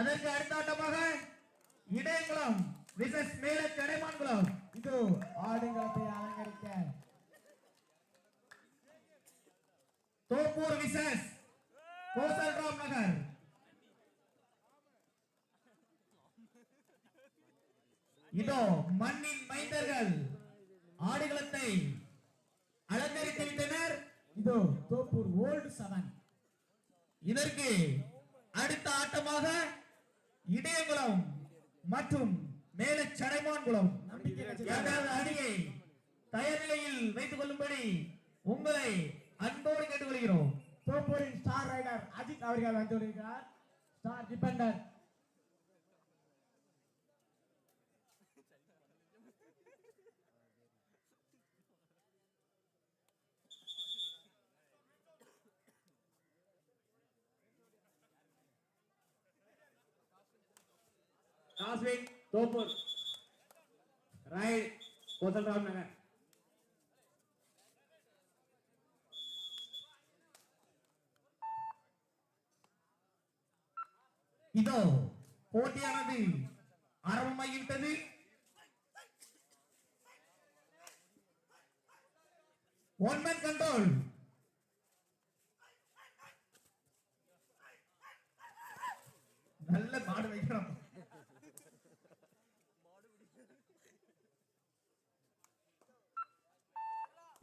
அதற்கு அடுத்த ஆட்டமாக இடையங்குளம் விசஸ் மேல கடைமான்குளம். இது ஆடுகளத்தை அலங்கரிக்க. தோப்பூர் விசஸ் கோசல்ராம் நகர். இதோ மண்ணின் மைந்தர்கள் ஆடுகளத்தை அலங்கரித்து விட்டனர் இதோ தோப்பூர் ஓல்டு சவன். இதற்கு அடுத்த ஆட்டமாக இடையகுளம் மற்றும் மேல சடைமான்குளம் நம்பிக்கை அணியை தயார் நிலையில் வைத்துக் கொள்ளும்படி உங்களை அன்போடு கேட்டுக்கொள்கிறோம். தோப்பூரின் ஸ்டார் ரைடர் அஜித் அவர்கள் வந்துள்ளார் star defender Daswin Thoppur right Kosalram Nagar இதோ போட்டியானது ஆரம்பமாகிவிட்டது ஒன் மேன் கண்ட்ரோல் நல்ல மாடு வைக்கிறோம்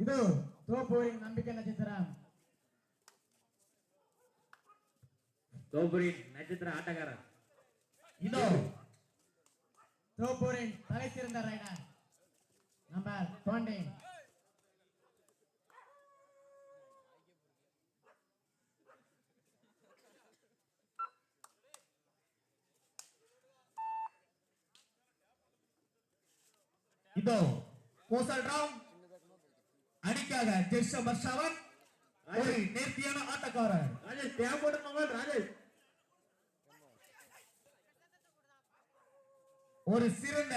இது தோப்பூரின் நம்பிக்கை நட்சத்திரம். தோப்பூரின் நட்சத்திர ஆட்டக்காரர். இதோ தோப்பூரின் தலை சிறந்த ரைடர் நம்பர் டுவெண்ட்டி இதோ கோசல் ராம் அணிக்காக ஜெர்ஷ பர்ஷாவன் ஒரு நேர்த்தியான ஆட்டக்காரர். ராஜேஷ் தேவைப்பட்ட மகள் ராஜேஷ் ஒரு சிறந்த.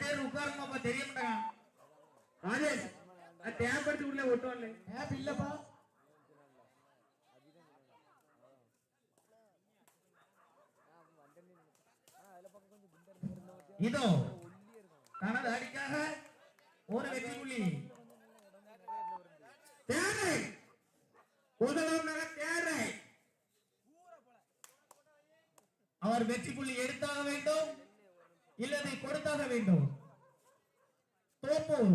பேர் உட்காருங்கப்பா தெரிய மாட்டாங்க ராஜேஷ் தேவைப்படுத்தி உள்ள ஒட்டுவான்ல. ஆப் இல்லப்பா. இதோ தனது அடிக்காக ஒரு வெற்றி புள்ளி. தேரை உதவும் தேரை அவர் வெற்றி புள்ளி எடுத்தாக வேண்டும் இல்லதை கொடுத்தாக வேண்டும். தோப்பூர்.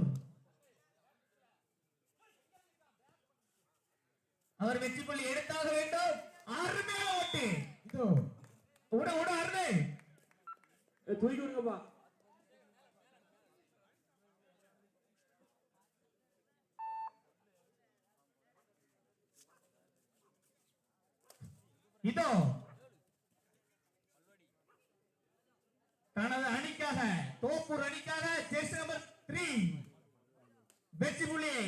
அவர் வெற்றி புள்ளி எடுத்தாக வேண்டும் அருமையா ஓட்டு. இதோ உட உட அருமை தூக்கி விடுங்கப்பா இதோ தனது அணிக்காக தோப்பூர் அணிக்காக ஜெர்சி நம்பர் த்ரீ. வெற்றி புள்ளியை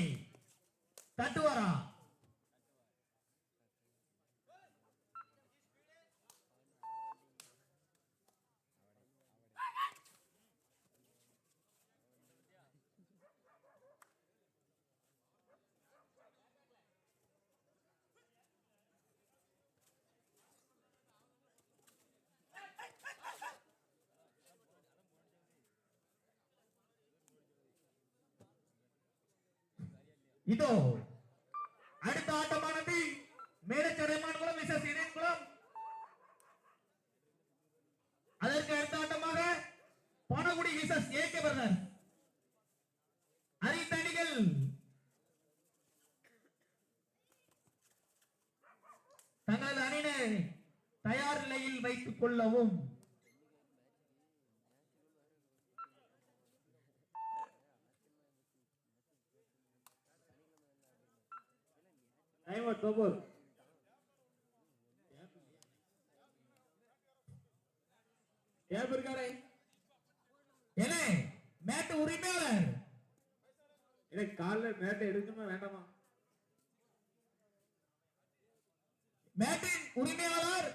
தட்டுவாரா இதோ அடுத்த ஆட்டமானது மேலச்சடைமான்குளம் விசஸ் இணையன்குளம் அதற்கு அடுத்த ஆட்டமாக பணகுடி விசஸ் ஏகே பிரதர் அனைத்து அணிகள் தங்களது அணியினை தயார் நிலையில் வைத்துக் கொள்ளவும். டைம் தோப்பூர் ஏன் இருக்காரே என்ன? மேட்டு உரிமையாளர் எனக்கு காலைல மேட்டை எடுக்கணுமா வேண்டாமா? மேட்டின் உரிமையாளர்.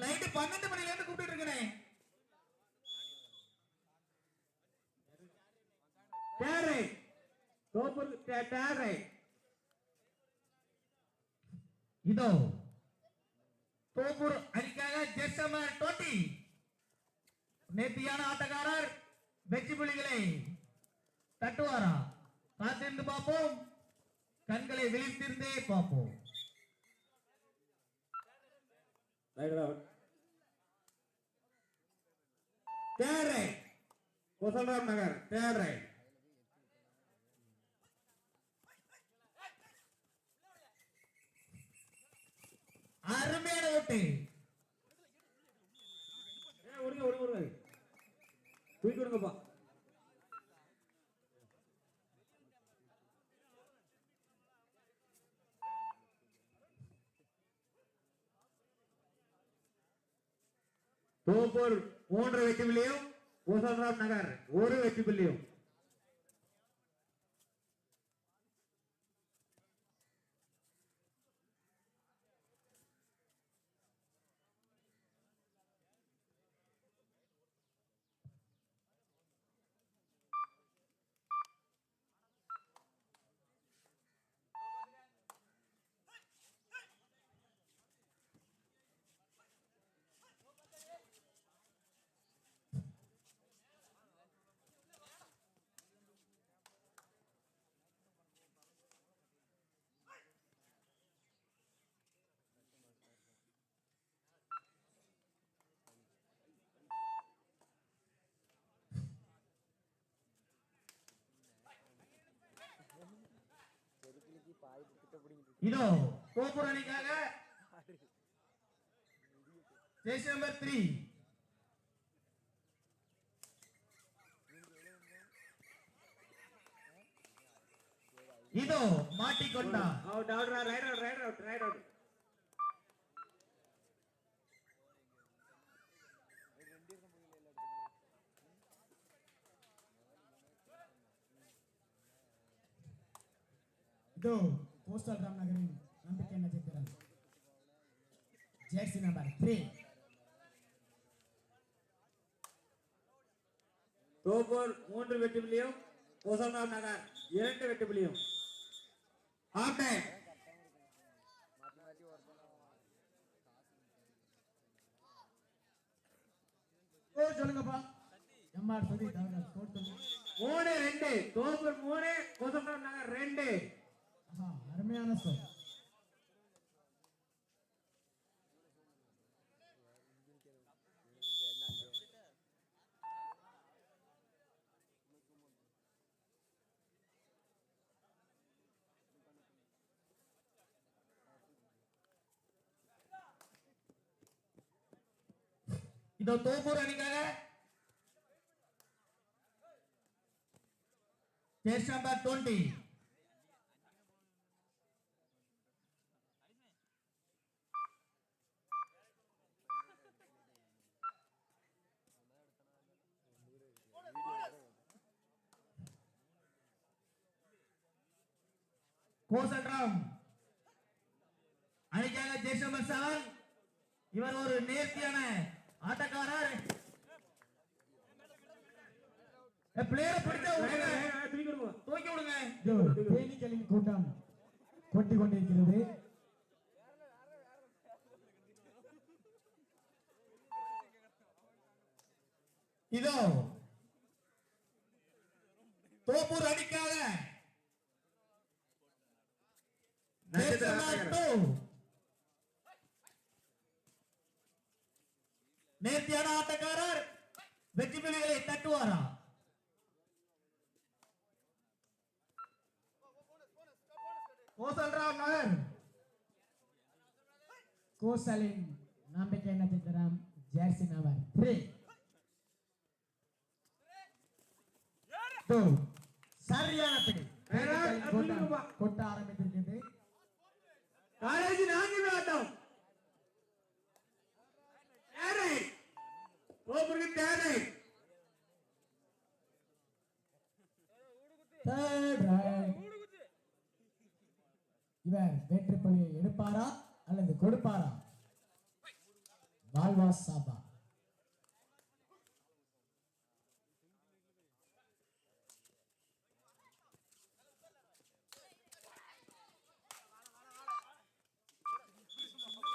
நைட்டு பன்னெண்டு மணில இருந்து கூப்பிட்டு இருக்கிறேன் தேரை தே- தேரை இதோ தோப்பூர் அணிக்காக நம்பர் 20 நேர்த்தியான ஆட்டக்காரர் வெற்றி புலிகளை தட்டுவாரா? காத்திருந்து பார்ப்போம். கண்களை விழித்திருந்தே பார்ப்போம். தேரை கோசல்ராம் நகர் தேரை அருமையான வெட்டி. ஏ, விடுங்க விடுங்க விடுங்க தூக்கி விடுங்கப்பா தோப்பூர் மூன்று வெற்றி புள்ளியும் நகர் ஒரு வெற்றி புள்ளியும். இதோ தோப்பூர் அணிக்காக நம்பர் த்ரீ இதோ மாட்டிக்கொண்டார். Out out raid out raid out raid out இதோ கோஸ்டல் ராம் நகரின் நம்பிக்கை நட்சத்திரம் ஜெர்சி நம்பர் த்ரீ தோப்பூர் மூன்று வெற்றி புள்ளியும் கோசல்ராம் நகர் இரண்டு வெற்றி புள்ளியும் ஆஃப் டைம் சொல்லுங்கப்பா. எம்ஆர் சொல்லுங்க மூணு ரெண்டு. தோப்பூர் மூணு கோசல்ராம் நகர் ரெண்டு. ஆஹா அருமையான ஸ்கோர் இதோ தோப்பூர் அணிக்காக. ஜெர்சி நம்பர் கோசல்ராம் அணிக்காக ஜெர்சி நம்பர் செவன் இவர் ஒரு நேர்த்தியான ஆட்டக்காரர். பிளேயரை பிடிச்சா தூக்கி விடுங்க. தேனீக்களின் கூட்டம் கொட்டி கொண்டிருக்கிறது. இதோ தோப்பூர் அணிக்காக நட்சத்திர Number ஆட்டக்காரர். two. நேர்த்தியான ஆட்டக்காரர் வெற்றி புலிகளை தட்டுவாரா கோசல்ராம் நகர் கோசலின் நம்பிக்கை நட்சத்திரம் ஜெர்சி நம்பர் த்ரீ இதோ சரியான பிடி தேனீக்களின் கூட்டம் கொட்ட ஆரம்பித்திருக்கிறது காலேஜ் நான்கு ஆட்டம் தேரை கோபுருக்கு தேரை இவர் வெற்றி பள்ளியை எடுப்பாரா அல்லது கொடுப்பாரா? வாழ்வா சாபா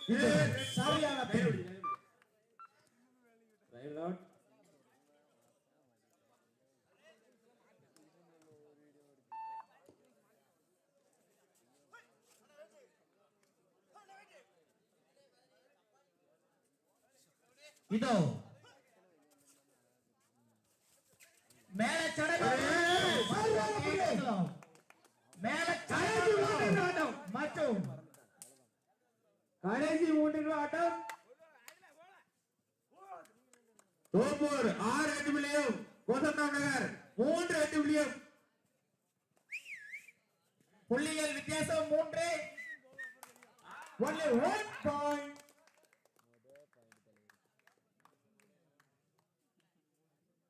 சரியான புள்ளி. ரைட் அவுட் இதோ மேல சடை மேல ஆட்டம் மற்றும் கடைசி மூன்று ஆட்டம். தோப்பூர் ஆறு எட்டு புள்ளியும் கோசந்தம் நகர் மூன்று எட்டு புள்ளியும் புள்ளிகள் வித்தியாசம் மூன்று.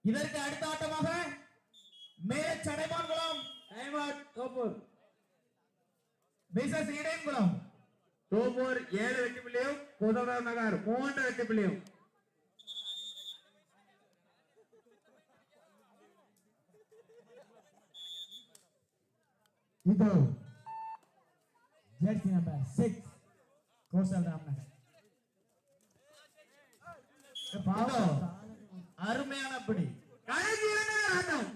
இதற்கு அடுத்த ஆட்டமாக மேல சடைமான்குளம் டைம் அவுட் தோப்பூர். பிசஸ் இடையன்குளம். தோப்பூர் ஏழு எட்டு புள்ளியும் கோசந்தம் நகர் மூன்று எட்டு புள்ளியும் இதோ jersey number six Kosal Ramnagar. இதோ அருமையான பிடி. கடைசி இரண்டு நிமிட ஆட்டம்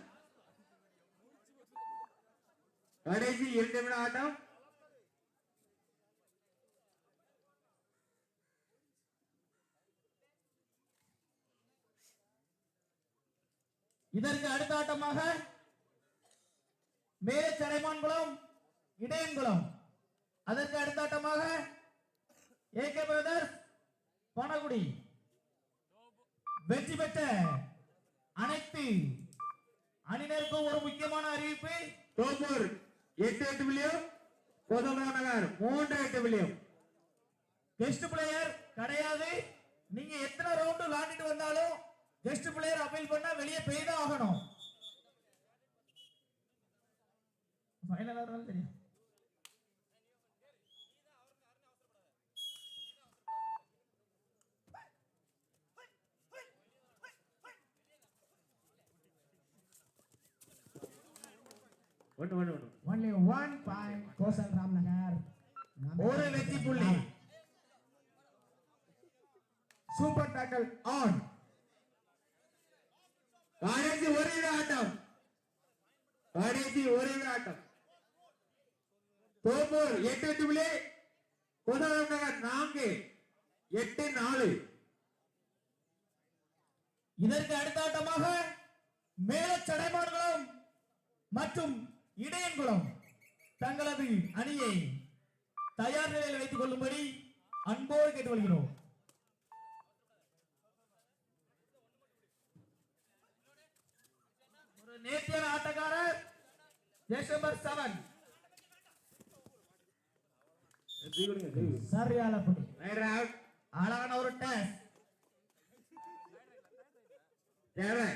கடைசி இரண்டு நிமிட ஆட்டம் இதற்கு அடுத்த ஆட்டமாக மேல சடைமான்குளம் இடையன்குளம். அதற்கு அடுத்த ஆட்டமாக ஏகே பிரதர்ஸ் பனகுடி. வெற்றி பெற்ற அனைத்து அணியினருக்கும் ஒரு முக்கியமான அறிவிப்பு. தோப்பூர் எட்டு எட்டு புள்ளியும் கோசந்தம் நகர் மூன்று எட்டு புள்ளியும் கெஸ்ட் பிளேயர் கிடையாது. நீங்க எத்தனை ரவுண்ட் விளையாடிட்டு வந்தாலும் கெஸ்ட் பிளேயர் அப்பீல் பண்ணா வெளியே போய் தான் ஆகணும். ஃபைனல் தெரியும். ஒன்று ஒன்று ஒன்று Only one point கோசல் ராம்நகர் ஒரு வெற்றி புள்ளி. சூப்பர் டேக்கல் ஆன் கடைசி ஒரே ஆட்டம். கடைசி ஒரே ஆட்டம். தோப்பூர் எட்டு எட்டு புள்ளி நகர் நான்கு எட்டு நாலு. இதற்கு அடுத்த ஆட்டமாக மேல சடைமான்குளம் மற்றும் இடையன்குளம் தங்களது அணியை தயார் நிலையில் வைத்துக் கொள்ளும்படி அன்போடு கேட்டுக்கொள்கிறோம். ஒரு நேர்த்தியான ஆட்டக்காரர் டிசம்பர் செவன் சரியான அவுட் அழகான ஒரு டேஸ். தேவை